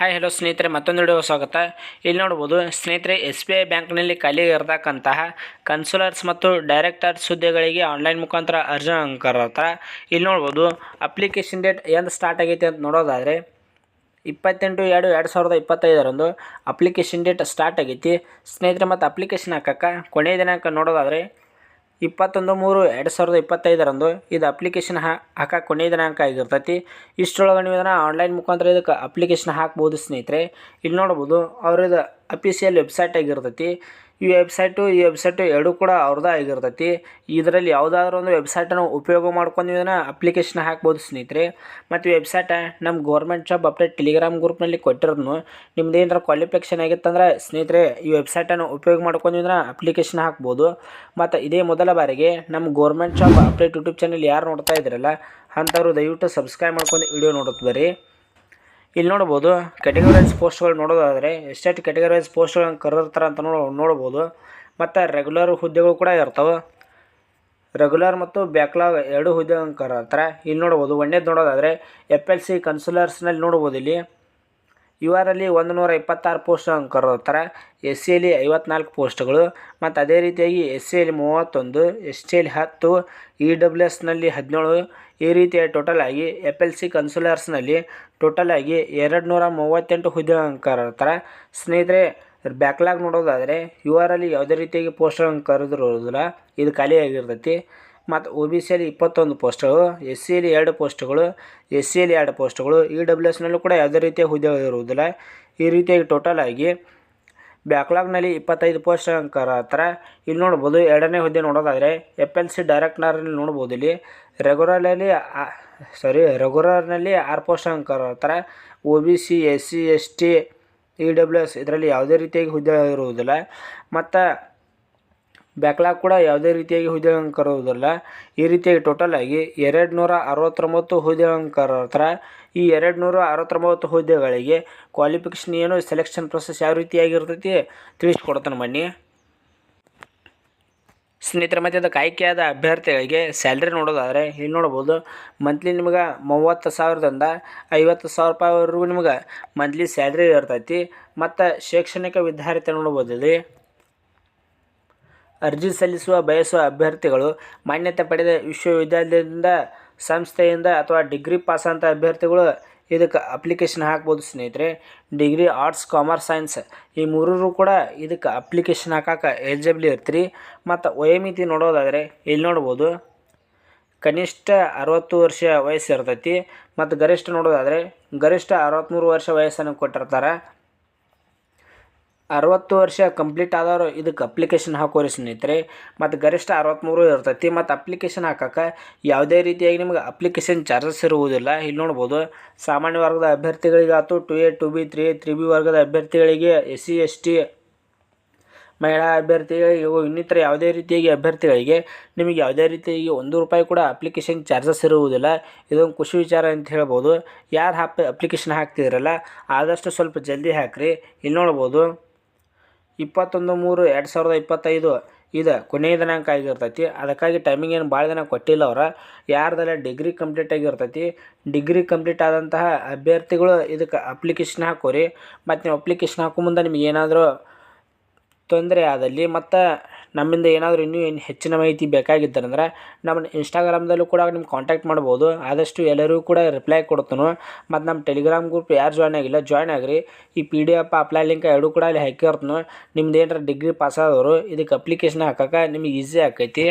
Hi hello ಸ್ನೇಹಿತರೆ, ಮತ್ತೊಂದು video ಸ್ವಾಗತ. ಇಲ್ಲಿ ನೋಡ್ಬೋದು, ಸ್ನೇಹಿತರೆ, ಎಸ್ ಬಿ ಐ ಬ್ಯಾಂಕ್ನಲ್ಲಿ ಖಾಲಿ ಇರತಕ್ಕಂತಹ ಕನ್ಸುಲರ್ಸ್ ಮತ್ತು ಡೈರೆಕ್ಟರ್ಸ್ ಹುದ್ದೆಗಳಿಗೆ ಆನ್ಲೈನ್ ಮುಖಾಂತರ ಅರ್ಜಿ ಕರತ್ರ ಇಲ್ಲಿ ನೋಡ್ಬೋದು, ಅಪ್ಲಿಕೇಶನ್ ಡೇಟ್ ಎಂದು ಸ್ಟಾರ್ಟ್ ಆಗೈತೆ ಅಂತ ನೋಡೋದಾದರೆ, ಇಪ್ಪತ್ತೆಂಟು ಎರಡು ಎರಡು ಸಾವಿರದ ಇಪ್ಪತ್ತೈದರಂದು ಅಪ್ಲಿಕೇಶನ್ ಡೇಟ್ ಸ್ಟಾರ್ಟ್ ಆಗೈತಿ. ಸ್ನೇಹಿತರೆ, ಮತ್ತು ಅಪ್ಲಿಕೇಶನ್ ಹಾಕಕ್ಕೆ ಕೊನೆಯ ದಿನಾಂಕ ನೋಡೋದಾದರೆ ಇಪ್ಪತ್ತೊಂದು ಮೂರು ಎರಡು ಸಾವಿರದ ಇಪ್ಪತ್ತೈದರಂದು ಇದು ಅಪ್ಲಿಕೇಶನ್ ಹಾಕಕ್ಕೆ ಕೊನೆಯ ದಿನಾಂಕ ಆಗಿರ್ತೈತಿ. ಇಷ್ಟರೊಳಗೆ ನೀವು ಇದನ್ನು ಆನ್ಲೈನ್ ಮುಖಾಂತರ ಇದಕ್ಕೆ ಅಪ್ಲಿಕೇಶನ್ ಹಾಕ್ಬೋದು ಸ್ನೇಹಿತರೆ. ಇಲ್ಲಿ ನೋಡ್ಬೋದು ಅವ್ರದ್ದು ಅಫಿಷಿಯಲ್ ವೆಬ್ಸೈಟ್ ಆಗಿರ್ತೈತಿ. ಈ ವೆಬ್ಸೈಟು ಈ ವೆಬ್ಸೈಟು ಎರಡೂ ಕೂಡ ಅವ್ರದ್ದೇ ಆಗಿರ್ತೈತಿ. ಇದರಲ್ಲಿ ಯಾವುದಾದ್ರೂ ಒಂದು ವೆಬ್ಸೈಟನ್ನು ಉಪಯೋಗ ಮಾಡ್ಕೊಂಡು ಇದನ್ನು ಅಪ್ಲಿಕೇಶನ್ ಹಾಕ್ಬೋದು ಸ್ನೇಹಿತರೆ. ಮತ್ತು ವೆಬ್ಸೈಟ ನಮ್ಮ ಗೌರ್ಮೆಂಟ್ ಜಾಬ್ ಅಪ್ಡೇಟ್ ಟೆಲಿಗ್ರಾಮ್ ಗ್ರೂಪ್ನಲ್ಲಿ ಕೊಟ್ಟಿರೋದು ನಿಮ್ದು ಏನಾರ ಕ್ವಾಲಿಫಿಕೇಷನ್ ಆಗಿತ್ತಂದ್ರೆ ಸ್ನೇಹಿತರೆ, ಈ ವೆಬ್ಸೈಟನ್ನು ಉಪಯೋಗ ಮಾಡ್ಕೊಂಡು ಇದನ್ನು ಅಪ್ಲಿಕೇಶನ್ ಹಾಕ್ಬೋದು. ಮತ್ತು ಇದೇ ಮೊದಲ ಬಾರಿಗೆ ನಮ್ಮ government job update YouTube channel ಯಾರು ನೋಡ್ತಾ ಇದ್ರಲ್ಲ, ಅಂಥವ್ರು ದಯವಿಟ್ಟು ಸಬ್ಸ್ಕ್ರೈಬ್ ಮಾಡ್ಕೊಂಡು ವಿಡಿಯೋ ನೋಡುತ್ತೆ ಬರ್ರಿ. ಇಲ್ಲಿ ನೋಡ್ಬೋದು ಕ್ಯಾಟಗರೈಸ್ ಪೋಸ್ಟ್ಗಳು ನೋಡೋದಾದರೆ ಎಷ್ಟೆಷ್ಟು ಕ್ಯಾಟಗರೈಸ್ ಪೋಸ್ಟ್ಗಳನ್ನು ಕರೆದಿರ್ತಾರೆ ಅಂತ ನೋಡ ನೋಡ್ಬೋದು ಮತ್ತು ರೆಗ್ಯುಲರ್ ಹುದ್ದೆಗಳು ಕೂಡ ಇರ್ತವೆ. ರೆಗ್ಯುಲರ್ ಮತ್ತು ಬ್ಯಾಕ್ಲಾಗ್ ಎರಡು ಹುದ್ದೆಗಳನ್ನು ಕರೆದಿರ್ತಾರೆ. ಇಲ್ಲಿ ನೋಡ್ಬೋದು ಒಂದೇದು ನೋಡೋದಾದರೆ ಎಫ್ ಎಲ್ ಸಿ ಕನ್ಸುಲರ್ಸ್ನಲ್ಲಿ ನೋಡ್ಬೋದು ಇಲ್ಲಿ. ಯು ಆರಲ್ಲಿ ಒಂದು ನೂರ ಇಪ್ಪತ್ತಾರು ಪೋಸ್ಟ್ಗಳನ್ನು ಕರೆದಿರ್ತಾರೆ ಎಸ್ ಸಿಯಲ್ಲಿ ಐವತ್ನಾಲ್ಕು ಪೋಸ್ಟ್ಗಳು. ಮತ್ತು ಅದೇ ರೀತಿಯಾಗಿ ಎಸ್ ಸಿಯಲ್ಲಿ ಮೂವತ್ತೊಂದು ಎಸ್ ಟಿಯಲ್ಲಿ ಹತ್ತು ಇ ಡಬ್ಲ್ಯೂ ಎಸ್ನಲ್ಲಿ ಹದಿನೇಳು. ಈ ರೀತಿಯ ಟೋಟಲ್ ಆಗಿ ಎಫ್ ಎಲ್ ಸಿ ಕನ್ಸುಲರ್ಸ್ನಲ್ಲಿ ಟೋಟಲ್ ಆಗಿ ಎರಡು ನೂರ ಮೂವತ್ತೆಂಟು ಹುದ್ದೆಗಳನ್ನು ಕರೆದಿರ್ತಾರೆ ಸ್ನೇಹಿತರೆ, ಬ್ಯಾಕ್ಲಾಗ್ ನೋಡೋದಾದರೆ ಇವರಲ್ಲಿ ಯಾವುದೇ ರೀತಿಯಾಗಿ ಪೋಸ್ಟ್ಗಳನ್ನು ಕರೆದಿರೋದಿಲ್ಲ ಇದು ಖಾಲಿಯಾಗಿರ್ತೈತಿ. ಮತ್ತು ಒ ಬಿ ಸಿಯಲ್ಲಿ ಇಪ್ಪತ್ತೊಂದು ಪೋಸ್ಟ್ಗಳು ಎಸ್ ಸಿಯಲ್ಲಿ ಎರಡು ಪೋಸ್ಟ್ಗಳು ಎಸ್ ಸಿಯಲ್ಲಿ ಎರಡು ಪೋಸ್ಟ್ಗಳು ಇ ಡಬ್ಲ್ಯೂ ಎಸ್ನಲ್ಲೂ ಕೂಡ ಯಾವುದೇ ರೀತಿಯ ಹುದ್ದೆ ಇರುವುದಿಲ್ಲ. ಈ ರೀತಿಯಾಗಿ ಟೋಟಲ್ ಆಗಿ ಬ್ಯಾಕ್ಲಾಗ್ನಲ್ಲಿ ಇಪ್ಪತ್ತೈದು ಪೋಸ್ಟ್ ಹತ್ರ ಇಲ್ಲಿ ನೋಡ್ಬೋದು. ಎರಡನೇ ಹುದ್ದೆ ನೋಡೋದಾದರೆ ಎಫ್ ಎಲ್ ಸಿ ಡೈರೆಕ್ಟ್ನರ್ನಲ್ಲಿ ನೋಡ್ಬೋದು ಇಲ್ಲಿ. ರೆಗ್ಯುಲರ್ನಲ್ಲಿ ಸಾರಿ ರೆಗ್ಯುಲರ್ನಲ್ಲಿ ಆರು ಪೋಸ್ಟ್ ಹತ್ರ O B C S C S T E W S ಇದರಲ್ಲಿ ಯಾವುದೇ ರೀತಿಯಾಗಿ ಹುದ್ದೆ ಇರುವುದಿಲ್ಲ. ಮತ್ತು ಬ್ಯಾಕ್ಲಾಗ್ ಕೂಡ ಯಾವುದೇ ರೀತಿಯಾಗಿ ಹುದ್ದೆಗಳನ್ನು ಕರೆಯುವುದಿಲ್ಲ ಈ ರೀತಿಯಾಗಿ ಟೋಟಲ್ ಆಗಿ ಎರಡು ನೂರ ಅರವತ್ತೊಂಬತ್ತು ಹುದ್ದೆಗಳನ್ನು ಹತ್ರ ಈ ಎರಡು ನೂರ ಅರವತ್ತೊಂಬತ್ತು ಹುದ್ದೆಗಳಿಗೆ ಕ್ವಾಲಿಫಿಕೇಷನ್ ಏನು ಸೆಲೆಕ್ಷನ್ ಪ್ರೊಸೆಸ್ ಯಾವ ರೀತಿಯಾಗಿರ್ತೈತಿ ತಿಳಿಸ್ಕೊಡ್ತಾನೆ ಬನ್ನಿ. ಸ್ನೇಹಿತರ, ಮತ್ತು ಅದಕ್ಕೆ ಅಭ್ಯರ್ಥಿಗಳಿಗೆ ಸ್ಯಾಲ್ರಿ ನೋಡೋದಾದರೆ ಇಲ್ಲಿ ನೋಡ್ಬೋದು ಮಂತ್ಲಿ ನಿಮ್ಗೆ ಮೂವತ್ತು ಸಾವಿರದಿಂದ ಐವತ್ತು ಸಾವಿರ ರೂಪಾಯಿವರೆಗೂ ನಿಮ್ಗೆ ಮಂತ್ಲಿ ಸ್ಯಾಲ್ರಿ ಇರ್ತೈತಿ. ಮತ್ತು ಶೈಕ್ಷಣಿಕ ವಿದ್ಯಾರ್ಥಿ ನೋಡ್ಬೋದು ಇಲ್ಲಿ. ಅರ್ಜಿ ಸಲ್ಲಿಸುವ ಬಯಸುವ ಅಭ್ಯರ್ಥಿಗಳು ಮಾನ್ಯತೆ ಪಡೆದ ವಿಶ್ವವಿದ್ಯಾಲಯದಿಂದ, ಸಂಸ್ಥೆಯಿಂದ ಅಥವಾ ಡಿಗ್ರಿ ಪಾಸ್ ಅಂತ ಅಭ್ಯರ್ಥಿಗಳು ಇದಕ್ಕೆ ಅಪ್ಲಿಕೇಶನ್ ಹಾಕ್ಬೋದು ಸ್ನೇಹಿತರೆ. ಡಿಗ್ರಿ ಆರ್ಟ್ಸ್, ಕಾಮರ್ಸ್, ಸೈನ್ಸ್ ಈ ಮೂರರು ಕೂಡ ಇದಕ್ಕೆ ಅಪ್ಲಿಕೇಶನ್ ಹಾಕಕ್ಕೆ ಎಲಿಜಿಬಲ್ ಇರ್ತೀರಿ. ಮತ್ತು ವಯೋಮಿತಿ ನೋಡೋದಾದರೆ ಇಲ್ಲಿ ನೋಡ್ಬೋದು. ಕನಿಷ್ಠ ಅರವತ್ತು ವರ್ಷ ವಯಸ್ಸು ಇರ್ತೈತಿ. ಮತ್ತು ಗರಿಷ್ಠ ನೋಡೋದಾದರೆ ಗರಿಷ್ಠ ಅರವತ್ತ್ಮೂರು ವರ್ಷ ವಯಸ್ಸನ್ನು ಕೊಟ್ಟಿರ್ತಾರೆ. ಅರವತ್ತು ವರ್ಷ ಕಂಪ್ಲೀಟ್ ಆದವರು ಇದಕ್ಕೆ ಅಪ್ಲಿಕೇಶನ್ ಹಾಕೋರಿ ಸ್ನೇಹಿತರೆ. ಮತ್ತು ಗರಿಷ್ಠ ಅರವತ್ತ್ಮೂರು ಇರ್ತೈತಿ. ಮತ್ತು ಅಪ್ಲಿಕೇಶನ್ ಹಾಕಕ್ಕೆ ಯಾವುದೇ ರೀತಿಯಾಗಿ ನಿಮ್ಗೆ ಅಪ್ಲಿಕೇಶನ್ ಚಾರ್ಜಸ್ ಇರುವುದಿಲ್ಲ. ಇಲ್ಲಿ ನೋಡ್ಬೋದು, ಸಾಮಾನ್ಯ ವರ್ಗದ ಅಭ್ಯರ್ಥಿಗಳಿಗಾತು two A two B three three B ವರ್ಗದ ಅಭ್ಯರ್ಥಿಗಳಿಗೆ ಎಸ್ ಸಿ ಎಸ್ ಟಿ ಮಹಿಳಾ ಅಭ್ಯರ್ಥಿಗಳಿಗೆ ಇನ್ನಿತರ ಯಾವುದೇ ರೀತಿಯಾಗಿ ಅಭ್ಯರ್ಥಿಗಳಿಗೆ ನಿಮಗೆ ಯಾವುದೇ ರೀತಿಯಾಗಿ ಒಂದು ರೂಪಾಯಿ ಕೂಡ ಅಪ್ಲಿಕೇಶನ್ ಚಾರ್ಜಸ್ ಇರುವುದಿಲ್ಲ. ಇದೊಂದು ಖುಷಿ ವಿಚಾರ ಅಂತ ಹೇಳ್ಬೋದು. ಯಾರು ಹಾಪ್ ಅಪ್ಲಿಕೇಶನ್ ಹಾಕ್ತಿದ್ರಲ್ಲ, ಆದಷ್ಟು ಸ್ವಲ್ಪ ಜಲ್ದಿ ಹಾಕಿರಿ. ಇಲ್ಲಿ ನೋಡ್ಬೋದು ಇಪ್ಪತ್ತೊಂದು ಮೂರು ಎರಡು ಸಾವಿರದ ಇಪ್ಪತ್ತೈದು ಇದು ಕೊನೆಯ ದಿನಾಂಕ ಆಗಿರ್ತೈತಿ. ಅದಕ್ಕಾಗಿ ಟೈಮಿಂಗ್ ಏನು ಭಾಳ ದಿನ ಕೊಟ್ಟಿಲ್ಲ ಅವ್ರು. ಯಾರ್ದೆಲ್ಲ ಡಿಗ್ರಿ ಕಂಪ್ಲೀಟ್ ಆಗಿರ್ತೈತಿ ಡಿಗ್ರಿ ಕಂಪ್ಲೀಟ್ ಆದಂತಹ ಅಭ್ಯರ್ಥಿಗಳು ಇದಕ್ಕೆ ಅಪ್ಲಿಕೇಶನ್ ಹಾಕೋರಿ. ಮತ್ತು ನೀವು ಅಪ್ಲಿಕೇಶನ್ ಹಾಕೋ ಮುಂದೆ ನಿಮ್ಗೆ ಏನಾದರೂ ತೊಂದರೆ ಆದಲ್ಲಿ ಮತ್ತು ನಮ್ಮಿಂದ ಏನಾದರೂ ಇನ್ನೂ ಏನು ಹೆಚ್ಚಿನ ಮಾಹಿತಿ ಬೇಕಾಗಿತ್ತಂದ್ರೆ ನಮ್ಮ ಇನ್ಸ್ಟಾಗ್ರಾಮ್ದಲ್ಲೂ ಕೂಡ ನಿಮ್ಗೆ ಕಾಂಟ್ಯಾಕ್ಟ್ ಮಾಡ್ಬೋದು. ಆದಷ್ಟು ಎಲ್ಲರೂ ಕೂಡ ರಿಪ್ಲೈ ಕೊಡ್ತಾನು. ಮತ್ತು ನಮ್ಮ ಟೆಲಿಗ್ರಾಮ್ ಗ್ರೂಪ್ ಯಾರು ಜಾಯ್ನ್ ಆಗಿಲ್ಲ ಜಾಯ್ನ್ ಆಗಿರಿ. ಈ P D F apply link ಎರಡೂ ಕೂಡ ಅಲ್ಲಿ ಹಾಕಿರ್ತೀನಿ ನಿಮ್ದು ಏನಾರ ಡಿಗ್ರಿ ಪಾಸ್ ಆದವರು ಇದಕ್ಕೆ ಅಪ್ಲಿಕೇಶನ್ ಹಾಕಕ್ಕೆ ನಿಮಗೆ ಈಸಿ ಆಕೈತಿ.